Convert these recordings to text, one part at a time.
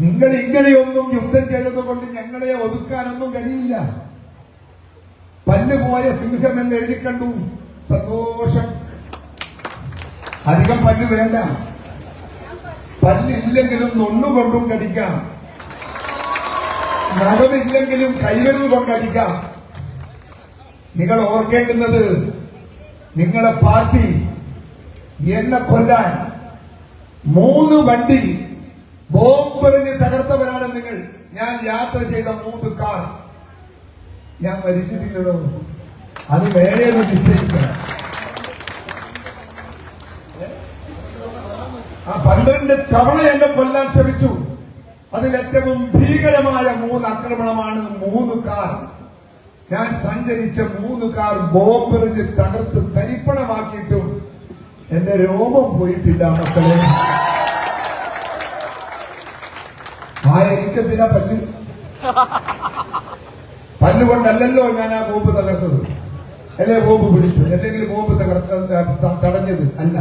നിങ്ങൾ ഇങ്ങനെയൊന്നും യുദ്ധം ചെയ്തതുകൊണ്ട് ഞങ്ങളെ ഒതുക്കാനൊന്നും കഴിയില്ല. പല്ല് പോയ സിംഹം എന്ന് എഴുതി കണ്ടു. സന്തോഷം. അധികം പല്ല് വേണ്ട. പല്ലില്ലെങ്കിലും നൊണ്ണുകൊണ്ടും കടിക്കാം. നഖമില്ലെങ്കിലും കൈവരുൾ കൊണ്ടടിക്കാം നിങ്ങൾ ഓർക്കേണ്ടുന്നത് നിങ്ങളെ പാർട്ടി എന്നെ കൊല്ലാൻ മൂന്ന് വണ്ടി ബോംബെറിഞ്ഞ് തകർത്തവരാണ് നിങ്ങൾ. ഞാൻ യാത്ര ചെയ്ത മൂന്ന് കാർ. ഞാൻ മരിച്ചിട്ടില്ലല്ലോ അത് വേറെ ഒന്ന് നിശ്ചയിക്കണം ആ പന്ത്രണ്ട് തവണ എന്നെ കൊല്ലാൻ ശ്രമിച്ചു. അതിൽ ഏറ്റവും ഭീകരമായ മൂന്ന് ആക്രമണമാണ് മൂന്ന് കാർ. ഞാൻ സഞ്ചരിച്ച മൂന്ന് കാർ ബോംബെറിഞ്ഞ് തകർത്ത് തരിപ്പണമാക്കിയിട്ടും എന്റെ രോമം പോയിട്ടില്ല മക്കളെ. ആ എനിക്കെന്തിനാ പല്ല്? പല്ലുകൊണ്ടല്ലല്ലോ ഞാൻ ആ ബോംബ് തകർത്തത്. അല്ലെ ബോംബ് പിടിച്ചത്? അല്ലെങ്കിൽ ബോംബ് തകർത്ത തടഞ്ഞത് അല്ല.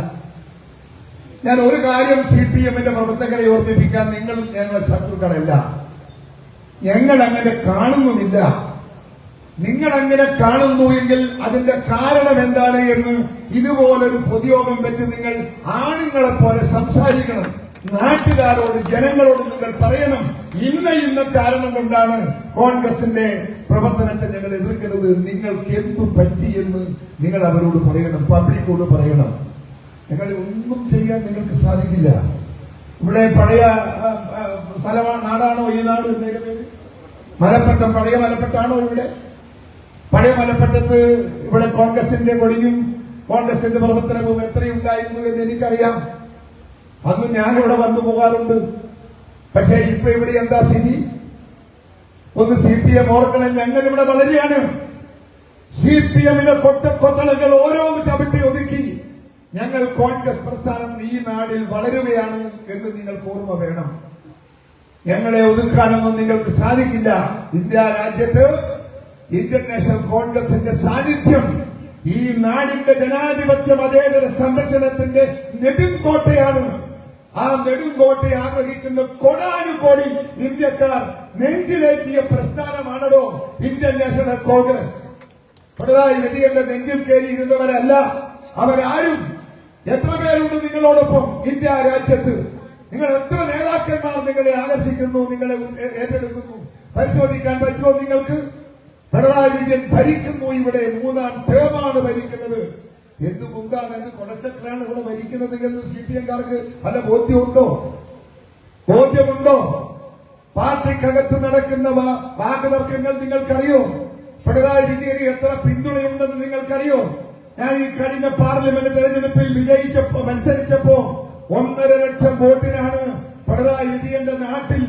ഞാൻ ഒരു കാര്യം സി പി എമ്മിന്റെ പ്രവർത്തകരെ ഓർമ്മിപ്പിക്കാൻ നിങ്ങൾ ഞങ്ങളെ ശത്രുക്കളല്ല. ഞങ്ങൾ അങ്ങനെ കാണുന്നുമില്ല. നിങ്ങൾ അങ്ങനെ കാണുന്നു എങ്കിൽ അതിന്റെ കാരണം എന്താണ് എന്ന് ഇതുപോലൊരു പൊതുയോഗം വെച്ച് നിങ്ങൾ ആണുങ്ങളെ പോലെ സംസാരിക്കണം. നാട്ടുകാരോട് ജനങ്ങളോട് നിങ്ങൾ പറയണം. ഇന്ന ഇന്ന കാരണം കൊണ്ടാണ് കോൺഗ്രസിന്റെ പ്രവർത്തനത്തെ ഞങ്ങൾ എതിർക്കുന്നത്. നിങ്ങൾക്ക് എന്തു പറ്റി എന്ന് നിങ്ങൾ അവരോട് പറയണം. പബ്ലിക്കോട് പറയണം. ഞങ്ങൾ ഒന്നും ചെയ്യാൻ നിങ്ങൾക്ക് സാധിക്കില്ല. ഇവിടെ പഴയ സ്ഥലമാണ് നാടാണോ ഈ നാട് എന്നതിന്റെ പഴയ മലപ്പെട്ടാണോ ഇവിടെ? പഴയ മലപ്പെട്ടത്ത് ഇവിടെ കോൺഗ്രസിന്റെ കൊടിയും കോൺഗ്രസിന്റെ പ്രവർത്തനവും എത്രയുണ്ടായിരുന്നു എന്ന് എനിക്കറിയാം. അന്ന് ഞാനിവിടെ വന്നു പോകാറുണ്ട്. പക്ഷേ ഇപ്പൊ ഇവിടെ എന്താ സ്ഥിതി? ഒന്ന് സി പി എം ഓർക്കണം ഞങ്ങൾ ഇവിടെ വളരെയാണ്. സി പി എമ്മിലെ കൊട്ടക്കൊത്തളകൾ ഓരോന്ന് ചവിട്ടി ഒതുക്കി. ഞങ്ങൾ കോൺഗ്രസ് പ്രസ്ഥാനം ഈ നാടിൽ വളരുകയാണ് എന്ന് നിങ്ങൾക്ക് ഓർമ്മ വേണം. ഞങ്ങളെ ഒതുക്കാനൊന്നും നിങ്ങൾക്ക് സാധിക്കില്ല. ഇന്ത്യ രാജ്യത്ത് ഇന്ത്യൻ നാഷണൽ കോൺഗ്രസിന്റെ സാന്നിധ്യം ഈ നാടിന്റെ ജനാധിപത്യ മതേതര സംരക്ഷണത്തിന്റെ നെടുങ്കോട്ടയാണ് ആ നെടുങ്കോട്ടയെ ആഗ്രഹിക്കുന്ന കോടാനുകോടി ഇന്ത്യക്കാർ നെഞ്ചിലേറ്റിയ പ്രസ്ഥാനമാണല്ലോ ഇന്ത്യൻ നാഷണൽ കോൺഗ്രസ്. പിണറായി വിജയന്റെ നെഞ്ചിൽ കയറിയിരുന്നവരല്ല അവരാരും. എത്ര പേരുണ്ട് നിങ്ങളോടൊപ്പം ഇന്ത്യ രാജ്യത്ത്? നിങ്ങൾ എത്ര നേതാക്കന്മാർ നിങ്ങളെ ആകർഷിക്കുന്നു നിങ്ങളെ ഏറ്റെടുക്കുന്നു? പരിശോധിക്കാൻ പറ്റുമോ നിങ്ങൾക്ക്? പിണറായി വിജയൻ ഭരിക്കുന്നു ഇവിടെ മൂന്നാം ടേമാണ് ഭരിക്കുന്നത്. എന്ത് മുന്താണ് എന്ത് കൊടച്ചക്രാണ് ഇവിടെ ഭരിക്കുന്നത് എന്ന് സി പി എംകാർക്ക് വല്ല ബോധ്യമുണ്ടോ? ബോധ്യമുണ്ടോ? പാർട്ടിക്കകത്ത് നടക്കുന്ന വാഗതർക്കങ്ങൾ നിങ്ങൾക്കറിയോ? പിണറായി വിജയന് എത്ര പിന്തുണയുണ്ടെന്ന് നിങ്ങൾക്കറിയോ? ഞാൻ ഈ കഴിഞ്ഞ പാർലമെന്റ് തെരഞ്ഞെടുപ്പിൽ വിജയിച്ചപ്പോ മത്സരിച്ചപ്പോ ഒന്നര ലക്ഷം വോട്ടിനാണ് പിണറായി വിജയന്റെ നാട്ടിൽ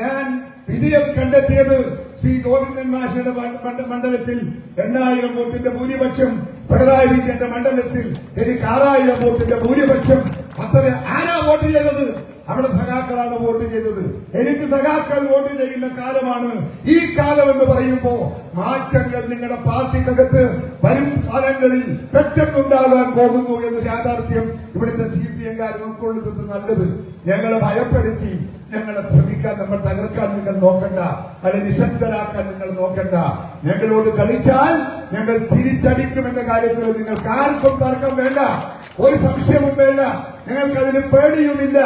ഞാൻ വിജയം കണ്ടെത്തിയത്. ശ്രീ ഗോവിന്ദൻ മാഷയുടെ മണ്ഡ- മണ്ഡ- മണ്ഡലത്തിൽ എണ്ണായിരം വോട്ടിന്റെ ഭൂരിപക്ഷം പിണറായി വിജയന്റെ മണ്ഡലത്തിൽ എനിക്ക് ആറായിരം വോട്ടിന്റെ ഭൂരിപക്ഷം. അത്ര ആരാ വോട്ട് ചെയ്തത്? അവിടെ സഖാക്കളാണ് വോട്ട് ചെയ്തത്. എനിക്ക് സഖാക്കൾ വോട്ട് ചെയ്യുന്ന കാലമാണ്. ഈ കാലം എന്ന് പറയുമ്പോ മാറ്റങ്ങൾ നിങ്ങളുടെ പാർട്ടിക്കകത്ത് വരും കാലങ്ങളിൽ പെട്ടെന്നുണ്ടാകാൻ പോകുന്നു എന്ന യാഥാർത്ഥ്യം ഇവിടുത്തെ സി പി എംകാർ ഉൾക്കൊള്ളുന്നത് നല്ലത്. ഞങ്ങളെ ഭയപ്പെടുത്തി ഞങ്ങളെ ഭ്രമിക്കാൻ നമ്മൾ തകർക്കാൻ നിങ്ങൾ നോക്കണ്ട. അല്ലെ നിശബ്ദരാക്കാൻ നിങ്ങൾ നോക്കണ്ട. ഞങ്ങളോട് കളിച്ചാൽ ഞങ്ങൾ തിരിച്ചടിക്കും എന്ന കാര്യത്തിൽ നിങ്ങൾ ആർക്കും തർക്കം വേണ്ട. ഒരു സംശയവും വേണ്ട. ഞങ്ങൾക്ക് അതിന് പേടിയുമില്ല.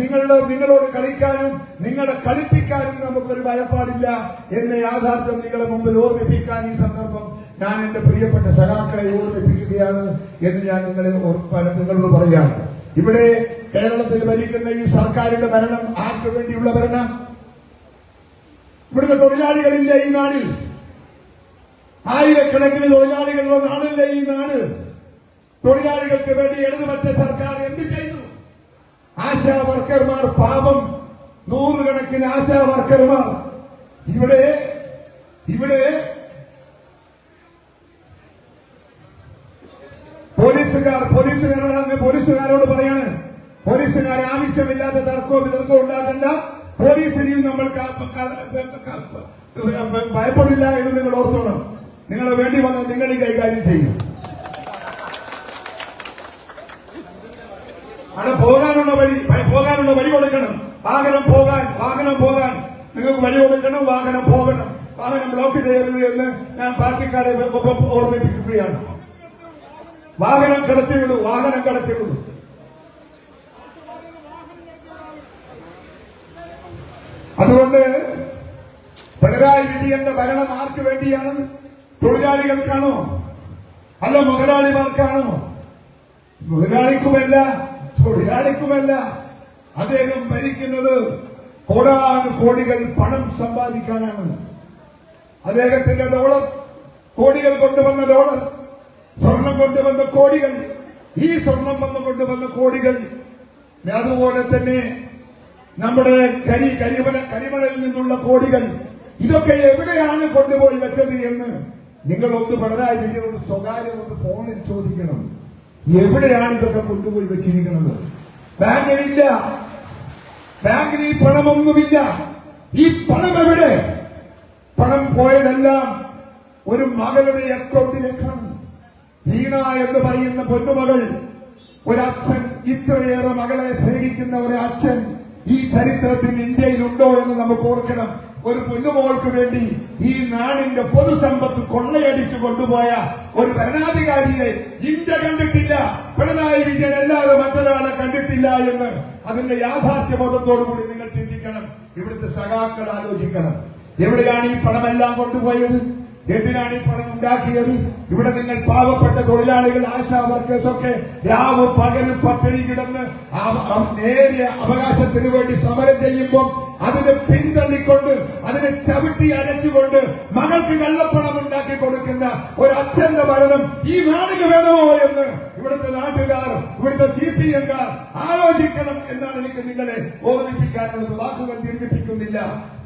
നിങ്ങളുടെ നിങ്ങളോട് കളിക്കാനും നിങ്ങളെ കളിപ്പിക്കാനും നമുക്കൊരു ഭയപ്പാടില്ല. എന്ന യാഥാർത്ഥ്യം നിങ്ങളെ മുമ്പിൽ ഓർമ്മിപ്പിക്കാൻ ഈ സന്ദർഭം ഞാൻ എന്റെ പ്രിയപ്പെട്ട സഖാക്കളെ ഓർമ്മിപ്പിക്കുകയാണ് എന്ന് ഞാൻ നിങ്ങളെ നിങ്ങളോട് പറയാണ്. ഇവിടെ കേരളത്തിൽ ഭരിക്കുന്ന ഈ സർക്കാരിന്റെ ഭരണം ആർക്ക് വേണ്ടിയുള്ള ഭരണം? ഇവിടുത്തെ തൊഴിലാളികളില്ല ഈ നാടിൽ? ആയിരക്കണക്കിന് തൊഴിലാളികളുള്ള നാടല്ല ഈ നാട്? തൊഴിലാളികൾക്ക് വേണ്ടി ഇടതുപക്ഷ സർക്കാർ എന്ത് ചെയ്തു? ആശാ വർക്കർമാർ പാപം. നൂറുകണക്കിന് ആശാ വർക്കർമാർ ഇവിടെ ഇവിടെ പോലീസുകാർ പോലീസുകാരോട് പോലീസുകാരോട് പറയാണ് പോലീസുകാർ ആവശ്യമില്ലാത്ത തർക്കവും വിതർക്കവും ഉണ്ടാകണ്ട. പോലീസിനെയും നമ്മൾ ഭയപ്പെടില്ല എന്ന് നിങ്ങൾ ഓർത്തോണം. നിങ്ങൾ വേണ്ടി വന്നാൽ നിങ്ങൾ ഈ കൈകാര്യം ചെയ്യും. അവിടെ പോകാനുള്ള വഴി പോകാനുള്ള വഴി കൊടുക്കണം. വാഹനം പോകാൻ വാഹനം പോകാൻ. നിങ്ങൾക്ക് വഴി കൊടുക്കണം വാഹനം പോകണം. വാഹനം ബ്ലോക്ക് ചെയ്യരുത് എന്ന് ഞാൻ പാർട്ടിക്കാരെ ഓർമ്മിപ്പിക്കുകയാണ്. വാഹനം കടത്തിവിടൂ വാഹനം കടത്തിവിടൂ. അതുകൊണ്ട് പിണറായി വിജയന്റെ ഭരണം ആർക്ക് വേണ്ടിയാണ് തൊഴിലാളികൾക്കാണോ അല്ല മുതലാളിമാർക്കാണോ? മുതലാളിക്കുമല്ല തൊഴിലാളിക്കുമല്ല. അദ്ദേഹം ഭരിക്കുന്നത് കോടാനു കോടികൾ പണം സമ്പാദിക്കാനാണ്. അദ്ദേഹത്തിന്റെ ഡോളർ കോടികൾ കൊണ്ടുവന്ന ഡോളർ സ്വർണം കൊണ്ടുവന്ന കോടികൾ ഈ സ്വർണം വന്നു കൊണ്ടുവന്ന കോടികൾ അതുപോലെ തന്നെ നമ്മുടെ കരി കരിമല കരിമലയിൽ നിന്നുള്ള കോടികൾ ഇതൊക്കെ എവിടെയാണ് കൊണ്ടുപോയി വെച്ചത് എന്ന് നിങ്ങൾ ഒന്ന് ഒരു സ്വകാര്യം ഒന്ന് ഫോണിൽ ചോദിക്കണം. എവിടെയാണ് ഇതൊക്കെ കൊണ്ടുപോയി വെച്ചിരിക്കുന്നത്? ബാങ്കിലില്ല ബാങ്കിൽ ഈ പണമൊന്നുമില്ല. ഈ പണം എവിടെ? പണം പോയതെല്ലാം ഒരു മകളുടെ അക്കൗണ്ടിലേക്കാണ്. വീണ എന്ന് പറയുന്ന പൊന്നുമകൾ ഒരച്ഛൻ ഇത്രയേറെ മകളെ സ്നേഹിക്കുന്ന ഒരു അച്ഛൻ ഈ ചരിത്രത്തിൽ ഇന്ത്യയിലുണ്ടോ എന്ന് നമുക്ക് ഓർക്കണം. ഒരു പൊന്നുമോൾക്ക് വേണ്ടി ഈ നാടിന്റെ പൊതുസമ്പത്ത് കൊള്ളയടിച്ചു കൊണ്ടുപോയ ഒരു ഭരണാധികാരിയെ ഇന്ത്യ കണ്ടിട്ടില്ല. പിണറായി വിജയൻ എല്ലാവരും മറ്റൊരാളെ കണ്ടിട്ടില്ല എന്ന് അതിന്റെ യാഥാർത്ഥ്യബോധത്തോടുകൂടി നിങ്ങൾ ചിന്തിക്കണം. ഇവിടുത്തെ സഖാക്കൾ ആലോചിക്കണം. എവിടെയാണ് ഈ പണമെല്ലാം കൊണ്ടുപോയത്? എന്തിനാണ് ഈ പണം ഉണ്ടാക്കിയത്? ഇവിടെ നിങ്ങൾ പാവപ്പെട്ട തൊഴിലാളികൾ ആശാ വർക്കേഴ്സ് ഒക്കെ രാവ് പകലും പട്ടിണി കിടന്ന് നേരിയ അവകാശത്തിന് വേണ്ടി സമരം ചെയ്യുമ്പോൾ അതിനെ പിന്തള്ളിക്കൊണ്ട് അതിനെ ചവിട്ടി അരച്ചുകൊണ്ട് മകൾക്ക് കള്ളപ്പണം കൊടുക്കുന്ന ഒരു അച്ഛന്റെ മരണം ഈ നാടിന് വേണമോ എന്ന് ഇവിടുത്തെ നാട്ടുകാർ ഇവിടുത്തെ സി പി എംകാർ ആലോചിക്കണം എന്നാണ് എനിക്ക് നിങ്ങളെ ഓർമ്മിപ്പിക്കാനുള്ളത് വാക്കുകൾ ദീർഘിപ്പിക്കുന്നില്ല.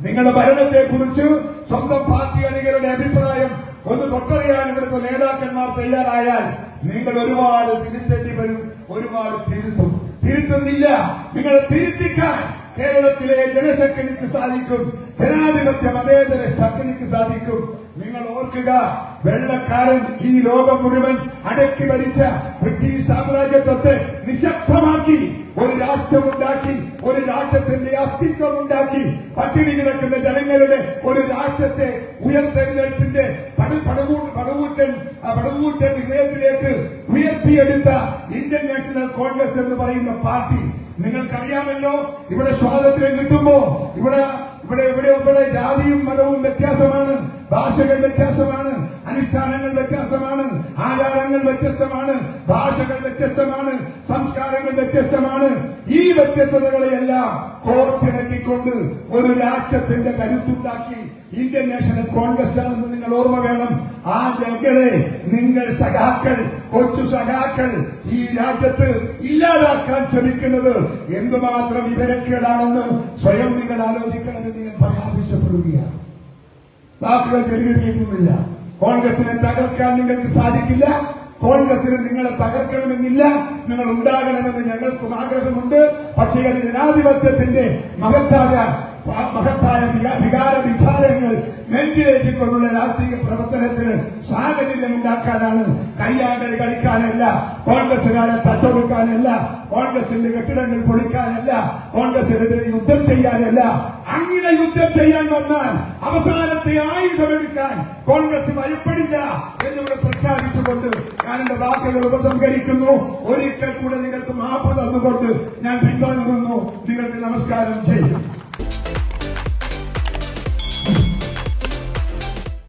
നിങ്ങളുടെ ഭരണത്തെ കുറിച്ച് സ്വന്തം പാർട്ടി അണികളുടെ അഭിപ്രായം ഒന്ന് തൊട്ടറിയാൻ ഇവിടുത്തെ നേതാക്കന്മാർ തയ്യാറായാൽ നിങ്ങൾ ഒരുപാട് തിരുത്തേണ്ടി വരും ഒരുപാട് തിരുത്തും. തിരുത്തുന്നില്ല. നിങ്ങളെ തിരുത്തിക്കാൻ കേരളത്തിലെ ജനശക്തിക്ക് സാധിക്കും ജനാധിപത്യ മതേതര ശക്തിക്ക് സാധിക്കും. നിങ്ങൾ ഓർക്കുക വെള്ളക്കാരൻ ഈ ലോകം മുഴുവൻ അടക്കി ഭരിച്ച ബ്രിട്ടീഷ് സാമ്രാജ്യത്വത്തെ നിശബ്ദമാക്കി ഒരു രാഷ്ട്രമുണ്ടാക്കി ഒരു രാഷ്ട്രത്തിന്റെ അസ്തിത്വം ഉണ്ടാക്കി പട്ടിണി കിടക്കുന്ന ജനങ്ങളുടെ ഒരു രാഷ്ട്രത്തെ ഉയർത്തെഴുന്നേൽപ്പിന്റെ പടകൂട്ടൻ പടവൂറ്റൻ ഹൃദയത്തിലേക്ക് ഉയർത്തിയെടുത്ത ഇന്ത്യൻ നാഷണൽ കോൺഗ്രസ് എന്ന് പറയുന്ന പാർട്ടി നിങ്ങൾക്കറിയാമല്ലോ ഇവിടെ സ്വാതന്ത്ര്യം കിട്ടുമ്പോ ഇവിടെ ഇവിടെ ഇവിടെ ഇവിടെ ജാതിയും മതവും വ്യത്യാസമാണ് ഭാഷകൾ വ്യത്യാസമാണ് അനുഷ്ഠാനങ്ങൾ വ്യത്യാസമാണ് ആചാരങ്ങൾ വ്യത്യസ്തമാണ് ഭാഷകൾ വ്യത്യസ്തമാണ് സംസ്കാരങ്ങൾ വ്യത്യസ്തമാണ്. ഈ വ്യത്യസ്തതകളെയെല്ലാം കോർത്തിണക്കിക്കൊണ്ട് ഒരു രാജ്യത്തിന്റെ കരുത്തുണ്ടാക്കി ഇന്ത്യൻ നാഷണൽ കോൺഗ്രസ് ആണെന്ന് നിങ്ങൾ ഓർമ്മ വേണം. ആ ജനങ്ങളെ നിങ്ങൾ സഖാക്കൾ കൊച്ചു സഖാക്കൾ ഈ രാജ്യത്ത് ഇല്ലാതാക്കാൻ ശ്രമിക്കുന്നത് എന്തുമാത്രം വിവരക്കേടാണെന്ന് സ്വയം നിങ്ങൾ ആലോചിക്കണമെന്ന് ഞാൻ പരാമർശപ്പെടുകയാണ് വാക്കുകൾ തെളിവിപ്പിക്കുന്നില്ല കോൺഗ്രസിനെ തകർക്കാൻ നിങ്ങൾക്ക് സാധിക്കില്ല. കോൺഗ്രസിന് നിങ്ങളെ തകർക്കണമെന്നില്ല. നിങ്ങൾ ഉണ്ടാകണമെന്ന് ഞങ്ങൾക്കും ആഗ്രഹമുണ്ട്. പക്ഷേ അത് ജനാധിപത്യത്തിന്റെ മഹത്തായ മഹത്തായ വികാ- വികാര വിചാരങ്ങൾ നെഞ്ചിലേറ്റിക്കൊണ്ടുള്ള രാഷ്ട്രീയ പ്രവർത്തനത്തിന് സാഹചര്യം ഉണ്ടാക്കാനാണ് കയ്യാങ്കൽ കളിക്കാനല്ല കോൺഗ്രസുകാരെ തച്ചൊടുക്കാനല്ല കോൺഗ്രസിന്റെ കെട്ടിടങ്ങൾ പൊളിക്കാനല്ല കോൺഗ്രസിനെതിരെ യുദ്ധം ചെയ്യാനല്ല. അങ്ങനെ യുദ്ധം ചെയ്യാൻ വന്നാൽ അവസാനത്തെ ആയുധമെടുക്കാൻ കോൺഗ്രസ് ഭയപ്പെടില്ല എന്നിവിടെ പ്രഖ്യാപിച്ചുകൊണ്ട് ഞാൻ എന്റെ വാക്കുകൾ ഉപസംഹരിക്കുന്നു. ഒരിക്കൽ കൂടെ നിങ്ങൾക്ക് മാപ്പ് തന്നുകൊണ്ട് ഞാൻ ചെയ്യും